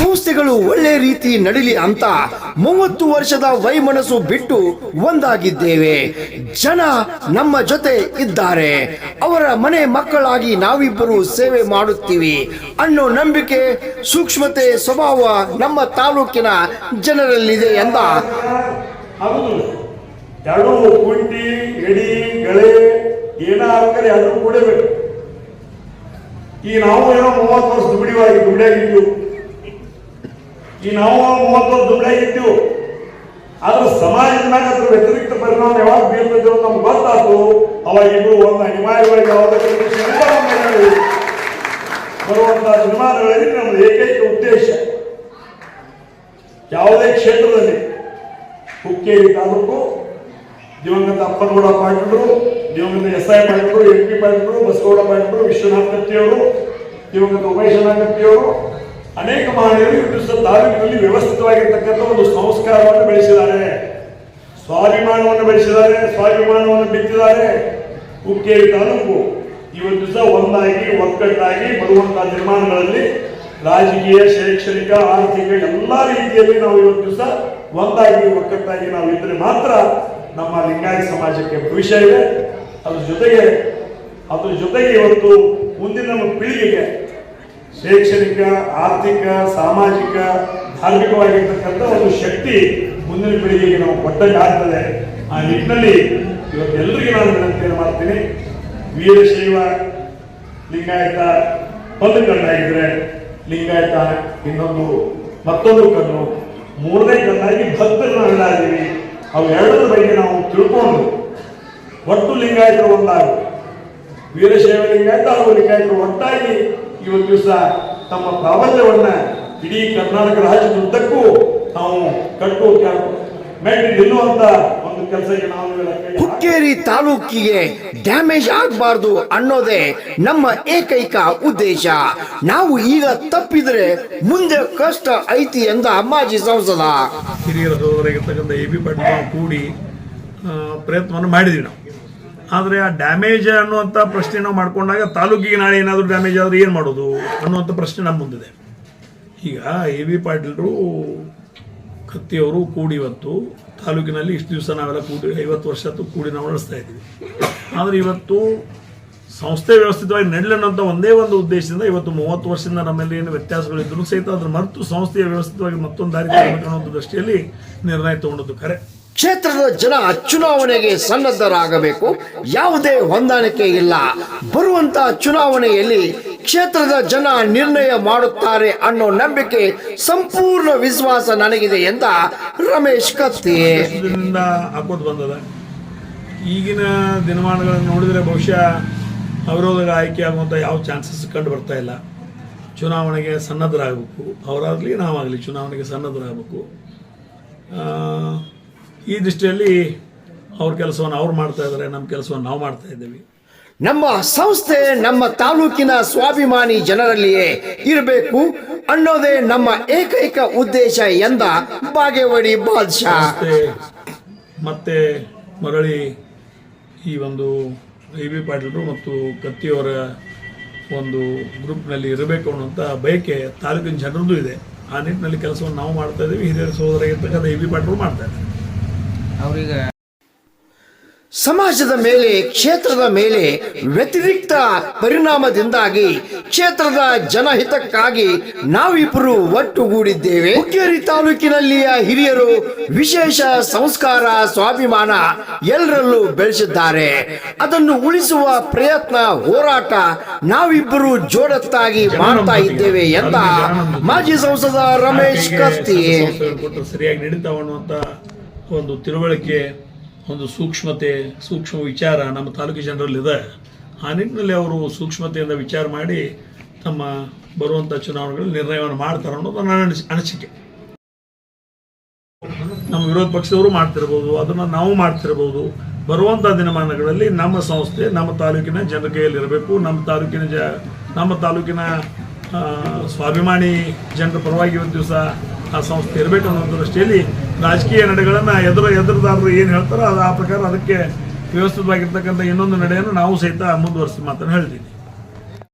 ಸಂಸ್ಥೆಗಳು ಒಳ್ಳೆ ರೀತಿ ನಡೀಲಿ ಅಂತ ಮೂವತ್ತು ವರ್ಷದ ವೈಮನಸ್ಸು ಬಿಟ್ಟು ಒಂದಾಗಿದ್ದೇವೆ. ಜನ ನಮ್ಮ ಜೊತೆ ಇದ್ದಾರೆ. ಅವರ ಮನೆ ಮಕ್ಕಳಾಗಿ ನಾವಿಬ್ಬರು ಸೇವೆ ಮಾಡುತ್ತೀವಿ. ಅನ್ನೋ ನಂಬಿಕೆ, ಸೂಕ್ಷ್ಮತೆ, ಸ್ವಭಾವ ನಮ್ಮ ತಾಲೂಕಿನ ಜನರಲ್ಲಿದೆ ಎಂದ. ಈ ನಾವು ಏನೋ ಮೂವತ್ತು ವರ್ಷ ದುಡಿವಾಗಿ ದುಡಿಯಾಗಿದ್ದು ಈ ನಾವು ಮೂವತ್ತು ವರ್ಷ ಇದ್ದೀವಿ ಆದ್ರೆ ಸಮಾಜದ ಮೇಲೆ ಅದ್ರ ವ್ಯತಿರಿಕ್ತ ಪರಿಣಾಮ ಯಾವಾಗ ಬೀರ್ತದೆ ನಮ್ಗೆ ಗೊತ್ತಾಯ್ತು ಅವಾಗ ಇಬ್ರು ಒಂದು ಅನಿವಾರ್ಯವಾಗಿ ಮಾಡಿ ಬರುವಂತಹ ಸಿನಿಮಾಗಳಲ್ಲಿ ನಮ್ದು ಏಕೈಕ ಉದ್ದೇಶ. ಯಾವುದೇ ಕ್ಷೇತ್ರದಲ್ಲಿ ಹುಕ್ಕೇರಿ ತಾಲೂಕು ದಿವಂಗತ ಅಪ್ಪನಗೌಡ ಪಾಟೀಲರು ದಿವಂಗತ ಎಸ್ ಐ ಪಾಟೀಲರು ಎಂ ಪಿ ಪಾಟೀಲರು ಬಸಗೌಡ ಪಾಟೀಲರು ವಿಶ್ವನಾಥ್ ಕತ್ತಿಯವರು ದಿವಂಗತ ಉಮೇಶ್ ಕತ್ತಿಯವರು ಅನೇಕ ಮಹನೀಯರು ದಿವಸ ತಾಲೂಕಿನಲ್ಲಿ ವ್ಯವಸ್ಥಿತವಾಗಿರ್ತಕ್ಕಂಥ ಒಂದು ಸಂಸ್ಕಾರವನ್ನು ಬೆಳೆಸಿದ್ದಾರೆ. ಸ್ವಾಭಿಮಾನವನ್ನು ಬೆಳೆಸಿದ್ದಾರೆ, ಸ್ವಾಭಿಮಾನವನ್ನು ಬಿತ್ತಿದ್ದಾರೆ. ಹುಕ್ಕೇರಿ ತಾಲೂಕು ಇವತ್ತು ದಿವಸ ಒಂದಾಗಿ, ಒಕ್ಕಟ್ಟಾಗಿ ಬರುವಂತಹ ನಿರ್ಮಾಣಗಳಲ್ಲಿ ರಾಜಕೀಯ, ಶೈಕ್ಷಣಿಕ, ಆರ್ಥಿಕ ಎಲ್ಲ ರೀತಿಯಲ್ಲಿ ನಾವು ಇವತ್ತು ದಿವಸ ಒಂದಾಗಿ, ಒಕ್ಕಟ್ಟಾಗಿ ನಾವು ಇದ್ರೆ ಮಾತ್ರ ನಮ್ಮ ಲಿಂಗಾಯತ ಸಮಾಜಕ್ಕೆ ಭವಿಷ್ಯ ಇದೆ. ಅದ್ರ ಜೊತೆಗೆ ಅದ್ರ ಜೊತೆಗೆ ಇವತ್ತು ಮುಂದಿನ ಪೀಳಿಗೆಗೆ ಶೈಕ್ಷಣಿಕ, ಆರ್ಥಿಕ, ಸಾಮಾಜಿಕ, ಧಾರ್ಮಿಕವಾಗಿರ್ತಕ್ಕಂಥ ಒಂದು ಶಕ್ತಿ ಮುಂದಿನ ಪೀಳಿಗೆಗೆ ನಾವು ಕೊಟ್ಟಂಗೆ ಆಗ್ತದೆ. ಆ ನಿಟ್ಟಿನಲ್ಲಿ ಇವತ್ತೆಲ್ಲರಿಗೂ ನಾನು ವಿನಂತಿಯನ್ನು ಮಾಡ್ತೀನಿ. ವೀರಶೈವ ಲಿಂಗಾಯತ ಒಂದು ಕಣ್ಣಾಗಿದ್ರೆ ಲಿಂಗಾಯತ ಇನ್ನೊಂದು ಮತ್ತೊಂದು ಕಣ್ಣು, ಮೂರನೇ ಕಣ್ಣಾಗಿ ಇದ್ದೀವಿ ಅವು ಎರಡರ ಬಗ್ಗೆ ನಾವು ತಿಳ್ಕೊಂಡು ಒಟ್ಟು ಲಿಂಗಾಯತರು ಒಂದಾಗು. ವೀರಶೈವ ಲಿಂಗಾಯತ ಹಾಗೂ ಲಿಂಗಾಯತರು ಒಟ್ಟಾಗಿ ಇವತ್ತು ದಿವಸ ತಮ್ಮ ಪ್ರಾಬಲ್ಯವನ್ನ ಇಡೀ ಕರ್ನಾಟಕ ರಾಜ್ಯದುದ್ದಕ್ಕೂ ನಾವು ಕಟ್ಟು ಮೆಟ್ಟಿ ನಿಲ್ಲುವಂತ ಒಂದು ಕೆಲಸಕ್ಕೆ ನಾವು ಹುಕ್ಕೇರಿ ತಾಲೂಕಿಗೆ ಡ್ಯಾಮೇಜ್ ಆಗಬಾರ್ದು ಅನ್ನೋದೇ ನಮ್ಮ ಏಕೈಕ ಉದ್ದೇಶ. ನಾವು ಈಗ ತಪ್ಪಿದ್ರೆ ಮುಂದೆ ಕಷ್ಟ ಐತಿ ಎಂದ ಮಾಜಿ ಸಂಸದ. ಹಿರಿಯರ ಸಹೋದರ ಎ ಬಿ ಪಾಟೀಲ್ ಕೂಡಿ ಪ್ರಯತ್ನವನ್ನು ಮಾಡಿದ್ವಿ ನಾವು. ಆದರೆ ಆ ಡ್ಯಾಮೇಜ್ ಅನ್ನುವಂಥ ಪ್ರಶ್ನೆ ನಾವು ಮಾಡ್ಕೊಂಡಾಗ ತಾಲೂಕಿಗೆ ನಾಳೆ ಏನಾದರೂ ಡ್ಯಾಮೇಜ್ ಆದರೆ ಏನು ಮಾಡೋದು ಅನ್ನುವಂಥ ಪ್ರಶ್ನೆ ನಮ್ಮ ಮುಂದಿದೆ. ಈಗ ಎ ವಿ ಪಾಟೀಲರು ಕತ್ತಿಯವರು ಕೂಡಿ ಇವತ್ತು ತಾಲೂಕಿನಲ್ಲಿ ಇಷ್ಟು ದಿವಸ ನಾವೆಲ್ಲ ಕೂಡಿ ಐವತ್ತು ವರ್ಷ ಕೂಡಿ ನಾವು ನಡೆಸ್ತಾ ಇದ್ದೀವಿ. ಆದರೆ ಇವತ್ತು ಸಂಸ್ಥೆ ವ್ಯವಸ್ಥಿತವಾಗಿ ನಡೆಲನ್ನಂತ ಒಂದೇ ಒಂದು ಉದ್ದೇಶದಿಂದ ಇವತ್ತು ಮೂವತ್ತು ವರ್ಷದಿಂದ ನಮ್ಮಲ್ಲಿ ಏನು ವ್ಯತ್ಯಾಸಗಳಿದ್ದರೂ ಸಹಿತ ಅದ್ರ ಮರೆತು ಸಂಸ್ಥೆಯ ವ್ಯವಸ್ಥಿತವಾಗಿ ಮತ್ತೊಂದು ದಾರಿ ಅನ್ನೋ ದೃಷ್ಟಿಯಲ್ಲಿ ನಿರ್ಣಯ ತಗೊಂಡದ್ದು ಖರೆ ಕ್ಷೇತ್ರದ ಜನ ಚುನಾವಣೆಗೆ ಸನ್ನದ್ಧರಾಗಬೇಕು. ಯಾವುದೇ ಹೊಂದಾಣಿಕೆ ಇಲ್ಲ. ಬರುವಂತ ಚುನಾವಣೆಯಲ್ಲಿ ಕ್ಷೇತ್ರದ ಜನ ನಿರ್ಣಯ ಮಾಡುತ್ತಾರೆ ಅನ್ನೋ ನಂಬಿಕೆ ಸಂಪೂರ್ಣ ವಿಶ್ವಾಸ ನನಗಿದೆ ಎಂದ ರಮೇಶ್ ಕತ್ತಿ. ಬಂದದ. ಈಗಿನ ದಿನಮಾನಗಳನ್ನು ನೋಡಿದರೆ ಬಹುಶಃ ಅವಿರೋಧ ಆಯ್ಕೆ ಆಗುವಂಥ ಯಾವ ಚಾನ್ಸಸ್ ಕಂಡು ಬರ್ತಾ ಇಲ್ಲ. ಚುನಾವಣೆಗೆ ಸನ್ನದ್ಧರಾಗಬೇಕು. ಅವರಾಗಲಿ ನಾವಾಗಲಿ ಚುನಾವಣೆಗೆ ಸನ್ನದ್ಧರಾಗಬೇಕು. ಈ ದೃಷ್ಟಿಯಲ್ಲಿ ಅವ್ರ ಕೆಲಸವನ್ನು ಅವ್ರು ಮಾಡ್ತಾ ಇದ್ದಾರೆ ನಮ್ಮ ಕೆಲಸವನ್ನು ನಾವು ಮಾಡ್ತಾ ಇದ್ದೀವಿ. ನಮ್ಮ ಸಂಸ್ಥೆ ನಮ್ಮ ತಾಲೂಕಿನ ಸ್ವಾಭಿಮಾನಿ ಜನರಲ್ಲಿಯೇ ಇರಬೇಕು ಅನ್ನೋದೇ ನಮ್ಮ ಏಕೈಕ ಉದ್ದೇಶ ಎಂದ ಬಾಗೇವಾಡಿ ಬಾದ್ಶಾ. ಮತ್ತೆ ಮರಳಿ ಈ ಒಂದು ಎ ಬಿ ಪಾಟೀಲರು ಮತ್ತು ಕತ್ತಿಯವರ ಒಂದು ಗ್ರೂಪ್ನಲ್ಲಿ ಇರಬೇಕು ಅನ್ನುವಂಥ ಬಯಕೆ ತಾಲೂಕಿನ ಜನರದ್ದು ಇದೆ. ಆ ನಿಟ್ಟಿನಲ್ಲಿ ಕೆಲಸವನ್ನು ನಾವು ಮಾಡ್ತಾ ಇದ್ದೀವಿ. ಹಿರಿಯರ ಸಹೋದರ ಇರ್ತಕ್ಕಂಥ ಎ ಬಿ ಪಾಟೀಲರು ಮಾಡ್ತಾ ಇದ್ದಾರೆ. ಅವ್ರಿಗೆ ಸಮಾಜದ ಮೇಲೆ ಕ್ಷೇತ್ರದ ಮೇಲೆ ವ್ಯತಿರಿಕ್ತ ಪರಿಣಾಮದಿಂದಾಗಿ ಕ್ಷೇತ್ರದ ಜನಹಿತಕ್ಕಾಗಿ ನಾವಿಬ್ಬರು ಒಟ್ಟುಗೂಡಿದ್ದೇವೆ. ಹುಕ್ಕೇರಿ ತಾಲೂಕಿನಲ್ಲಿಯ ಹಿರಿಯರು ವಿಶೇಷ ಸಂಸ್ಕಾರ ಸ್ವಾಭಿಮಾನ ಎಲ್ಲರಲ್ಲೂ ಬೆಳೆಸಿದ್ದಾರೆ. ಅದನ್ನು ಉಳಿಸುವ ಪ್ರಯತ್ನ ಹೋರಾಟ ನಾವಿಬ್ಬರು ಜೋಡತ್ತಾಗಿ ಮಾಡ್ತಾ ಇದ್ದೇವೆ ಎಂದ ಮಾಜಿ ಸಂಸದ ರಮೇಶ್ ಕತ್ತಿ. ಸರಿಯಾಗಿ ಒಂದು ತಿಳುವಳಿಕೆ, ಒಂದು ಸೂಕ್ಷ್ಮತೆ, ಸೂಕ್ಷ್ಮ ವಿಚಾರ ನಮ್ಮ ತಾಲೂಕು ಜನರಲ್ಲಿದೆ. ಆ ನಿಟ್ಟಿನಲ್ಲಿ ಅವರು ಸೂಕ್ಷ್ಮತೆಯಿಂದ ವಿಚಾರ ಮಾಡಿ ತಮ್ಮ ಬರುವಂಥ ಚುನಾವಣೆಗಳಲ್ಲಿ ನಿರ್ಣಯವನ್ನು ಮಾಡ್ತಾರೆ ಅನ್ನೋದು ನನ್ನ ಅನಿಸ್- ಅನಿಸಿಕೆ. ನಮ್ಮ ವಿರೋಧ ಪಕ್ಷದವರು ಮಾಡ್ತಿರ್ಬೋದು, ಅದನ್ನು ನಾವು ಮಾಡ್ತಿರ್ಬೋದು. ಬರುವಂಥ ದಿನಮಾನಗಳಲ್ಲಿ ನಮ್ಮ ಸಂಸ್ಥೆ, ನಮ್ಮ ತಾಲೂಕಿನ ಜನರ ಕೈಯಲ್ಲಿರಬೇಕು ನಮ್ಮ ತಾಲೂಕಿನ ಜ, ನಮ್ಮ ತಾಲೂಕಿನ ಸ್ವಾಭಿಮಾನಿ ಜನರ ಪರವಾಗಿ ಒಂದು ದಿವಸ ಆ ಸಂಸ್ಥೆ ಇರಬೇಕು ಅನ್ನೋ ದೃಷ್ಟಿಯಲ್ಲಿ ರಾಜಕೀಯ ನಡೆಗಳನ್ನು ಎದುರು ಎದುರುದಾರರು ಏನು ಹೇಳ್ತಾರೋ ಅದು ಆ ಪ್ರಕಾರ ಅದಕ್ಕೆ ವ್ಯವಸ್ಥಿತವಾಗಿರ್ತಕ್ಕಂಥ ಇನ್ನೊಂದು ನಡೆಯನ್ನು ನಾವು ಸಹಿತ ಮುಂದುವರಿಸಿ ಮಾತನ್ನು ಹೇಳ್ತೀನಿ